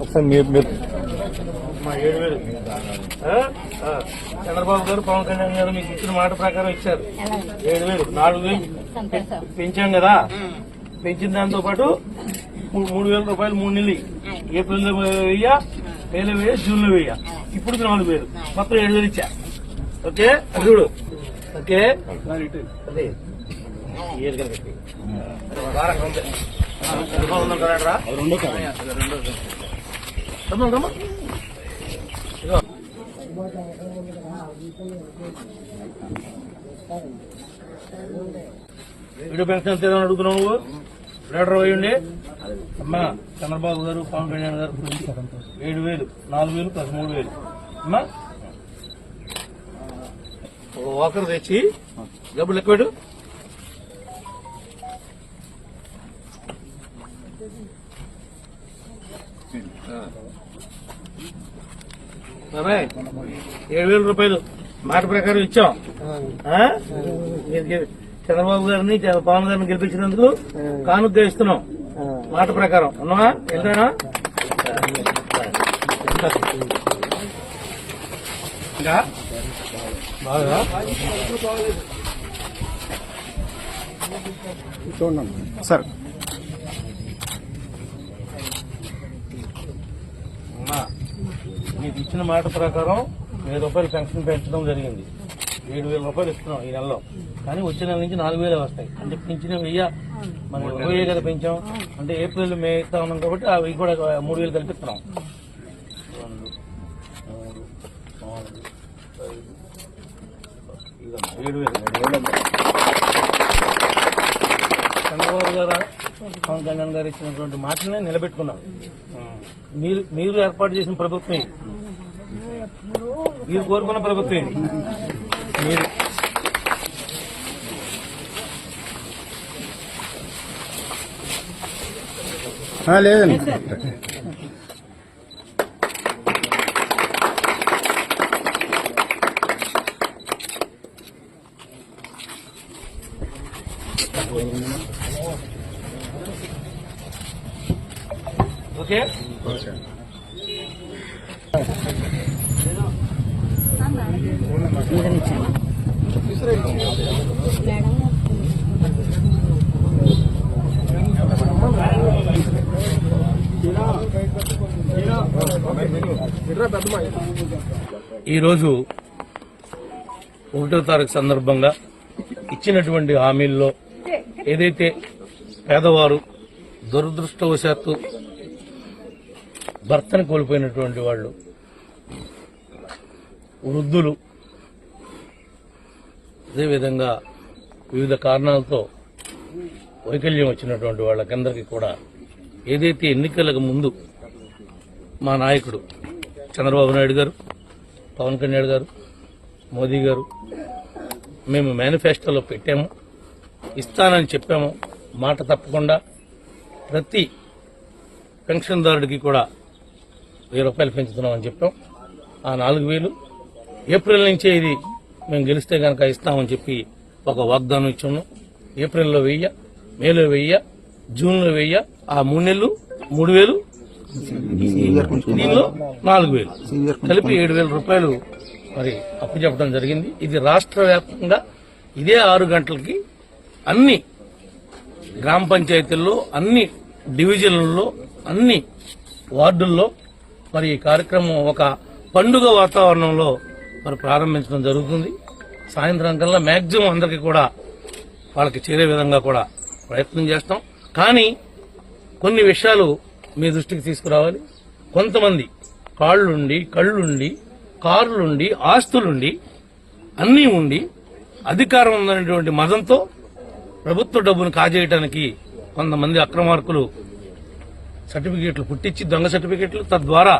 ఒకసారి మీరు మీరు ఏడు వేలు. చంద్రబాబు గారు పవన్ కళ్యాణ్ గారు మీకు ఇచ్చిన మాట ప్రకారం ఇచ్చారు. ఏడు వేలు. నాలుగు వేలు. సంతోషం పెంచాం కదా. పెంచిన దాంతో పాటు మూడు వేల రూపాయలు మూడు నెలలు ఏప్రిల్ వెయ్య మేలో వెయ్య జూన్లో వెయ్య. ఇప్పుడు నాలుగు వేలు మొత్తం ఏడు వేలు ఇచ్చా. ఓకే? చూడు. ఓకే? అదే. ఏడు కనుక. వీడియో పెన్షన్ ఎంత అడుగుతున్నావు నువ్వు? లీటర్ వేయండి అమ్మా చంద్రబాబు గారు పవన్ కళ్యాణ్ గారు ఏడు వేలు నాలుగు వేలు ప్లస్ మూడు వేలు. అమ్మా ఒక వాకర్ తెచ్చి డబ్బులు పెట్టు. బాబాయ్ ఏడు వేల రూపాయలు. మాట ప్రకారం ఇచ్చాం. చంద్రబాబు గారిని పవన్ గారిని గెలిపించినందుకు కానుక ఇస్తున్నాం మాట ప్రకారం. ఉన్నావా? ఎంతైనా? ఇంకా? బాగా? సార్. అమ్మా మీకు ఇచ్చిన మాట ప్రకారం వెయ్యి రూపాయలు పెన్షన్ పెంచడం జరిగింది. ఏడు వేల రూపాయలు ఇస్తున్నాం ఈ నెలలో. కానీ వచ్చే నెల నుంచి నాలుగు వేలే వస్తాయి. అంటే పెంచిన వెయ్యి మనం వెయ్యి కదా పెంచాం. అంటే ఏప్రిల్ మే ఇస్తా ఉన్నాం కాబట్టి వెయ్యి కూడా మూడు వేలు కల్పిస్తున్నాం. ఏడు వేలు చంద్రబాబు గారు పవన్ కళ్యాణ్ గారు ఇచ్చినటువంటి మాటలనే నిలబెట్టుకున్నాం. మీరు మీరు ఏర్పాటు చేసిన ప్రభుత్వం. మీరు కోరుకున్న ప్రభుత్వం ఇది మీరు లేదండి ఓకే ఈరోజు ఒకటో తారీఖు సందర్భంగా ఇచ్చినటువంటి హామీల్లో ఏదైతే పేదవారు దురదృష్టవశాత్తు భర్తను కోల్పోయినటువంటి వాళ్ళు వృద్ధులు. అదేవిధంగా వివిధ కారణాలతో వైకల్యం వచ్చినటువంటి వాళ్ళకందరికీ కూడా ఏదైతే ఎన్నికలకు ముందు మా నాయకుడు చంద్రబాబు నాయుడు గారు పవన్ కళ్యాణ్ గారు మోదీ గారు మేము మేనిఫెస్టోలో పెట్టాము ఇస్తానని చెప్పాము మాట తప్పకుండా ప్రతి పెన్షన్దారుడికి కూడా వెయ్యి రూపాయలు పెంచుతున్నామని చెప్పాం. ఆ నాలుగు వేలు ఏప్రిల్ నుంచే ఇది మేము గెలిస్తే కనుక ఇస్తామని చెప్పి ఒక వాగ్దానం ఇచ్చాము. ఏప్రిల్లో వెయ్య మేలో వెయ్య జూన్లో వెయ్య ఆ మూడు నెలలు మూడు వేలు దీనిలో నాలుగు వేలు. కలిపి ఏడు వేల రూపాయలు మరి అప్పు చెప్పడం జరిగింది. ఇది రాష్ట్ర వ్యాప్తంగా ఇదే ఆరు గంటలకి అన్ని గ్రామ పంచాయతీల్లో అన్ని డివిజన్లలో అన్ని వార్డుల్లో మరి ఈ కార్యక్రమం ఒక పండుగ వాతావరణంలో మరి ప్రారంభించడం జరుగుతుంది. సాయంత్రం కల్లా మ్యాక్సిమం అందరికీ కూడా వాళ్ళకి చేరే విధంగా కూడా ప్రయత్నం చేస్తాం. కానీ కొన్ని విషయాలు మీ దృష్టికి తీసుకురావాలి. కొంతమంది కాళ్ళుండి కళ్ళుండి కారులుండి ఆస్తులుండి అన్నీ ఉండి అధికారం ఉందనేటువంటి మదంతో ప్రభుత్వ డబ్బును కాజేయటానికి కొంతమంది అక్రమార్కులు సర్టిఫికేట్లు పుట్టించి దొంగ సర్టిఫికేట్లు తద్వారా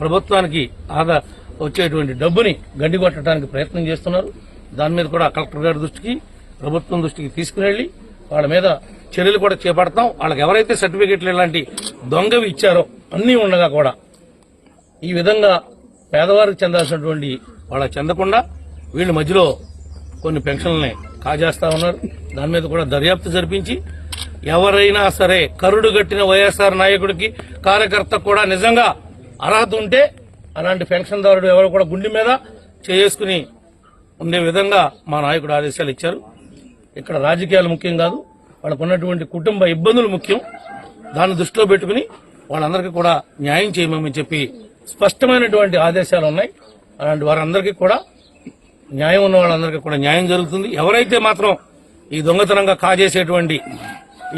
ప్రభుత్వానికి ఆదా వచ్చేటువంటి డబ్బుని గండికొట్టడానికి ప్రయత్నం చేస్తున్నారు. దాని మీద కూడా కలెక్టర్ గారి దృష్టికి ప్రభుత్వం దృష్టికి తీసుకుని వాళ్ళ మీద చర్యలు కూడా చేపడతాం. వాళ్ళకి ఎవరైతే సర్టిఫికెట్లు ఇలాంటి దొంగవి ఇచ్చారో అన్నీ ఉండగా కూడా ఈ విధంగా పేదవారికి చెందాల్సినటువంటి వాళ్ళ చెందకుండా వీళ్ళ మధ్యలో కొన్ని పెన్షన్లని కాజేస్తా ఉన్నారు. దాని మీద కూడా దర్యాప్తు జరిపించి ఎవరైనా సరే కరుడు గట్టిన వైఎస్ఆర్ నాయకుడికి కార్యకర్త కూడా నిజంగా అర్హత ఉంటే అలాంటి పెన్షన్దారుడు ఎవరు కూడా గుండె మీద చేసుకుని ఉండే విధంగా మా నాయకుడు ఆదేశాలు ఇచ్చారు. ఇక్కడ రాజకీయాలు ముఖ్యం కాదు. వాళ్ళకు ఉన్నటువంటి కుటుంబ ఇబ్బందులు ముఖ్యం. దాన్ని దృష్టిలో పెట్టుకుని వాళ్ళందరికీ కూడా న్యాయం చేయమని చెప్పి స్పష్టమైనటువంటి ఆదేశాలు ఉన్నాయి. అలాంటి వారందరికీ కూడా న్యాయం ఉన్న వాళ్ళందరికీ కూడా న్యాయం జరుగుతుంది. ఎవరైతే మాత్రం ఈ దొంగతనంగా కాజేసేటువంటి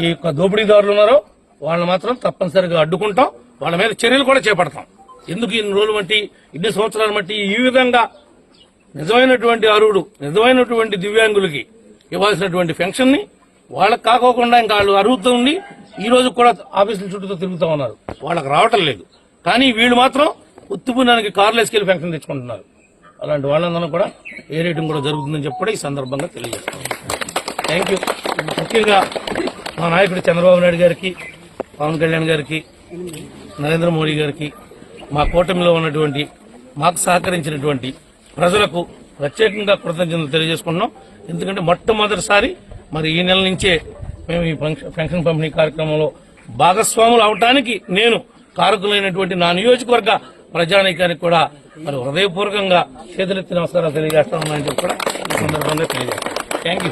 ఈ యొక్క దోపిడీదారులు ఉన్నారో వాళ్ళని మాత్రం తప్పనిసరిగా అడ్డుకుంటాం. వాళ్ళ మీద చర్యలు కూడా చేపడతాం. ఎందుకు ఇన్ని రోజులు బట్టి ఇన్ని సంవత్సరాలు బట్టి ఈ విధంగా నిజమైనటువంటి అరువుడు నిజమైనటువంటి దివ్యాంగులకి ఇవ్వాల్సినటువంటి పెన్షన్ని వాళ్ళకి కాకోకుండా ఇంకా వాళ్ళు అరుగుతూ ఉండి ఈ రోజు కూడా ఆఫీసుల చుట్టూ తిరుగుతూ ఉన్నారు. వాళ్ళకి రావటం లేదు. కానీ వీళ్ళు మాత్రం ఉత్తుపునానికి కార్లు వేసుకెళ్ళి పెన్షన్ తెచ్చుకుంటున్నారు. అలాంటి వాళ్ళందరూ కూడా ఏ రేటింగ్ కూడా జరుగుతుందని చెప్పి కూడా ఈ సందర్భంగా తెలియజేస్తాం. Thank you. ముఖ్యంగా మా నాయకుడు చంద్రబాబు నాయుడు గారికి పవన్ కళ్యాణ్ గారికి నరేంద్ర మోడీ గారికి మా కూటమిలో ఉన్నటువంటి మాకు సహకరించినటువంటి ప్రజలకు ప్రత్యేకంగా కృతజ్ఞతలు తెలియజేసుకుంటున్నాం. ఎందుకంటే మొట్టమొదటిసారి మరి ఈ నెల నుంచే మేము ఈ ఫంక్షన్- పెన్షన్ పంపిణీ కార్యక్రమంలో భాగస్వాములు అవటానికి నేను కారకులైనటువంటి నా నియోజకవర్గ ప్రజానీకానికి కూడా మరి హృదయపూర్వకంగా చేతులెత్తి నమస్కారాలు తెలియజేస్తామని చెప్పి కూడా ఈ సందర్భంగా తెలియజేస్తాను. Thank you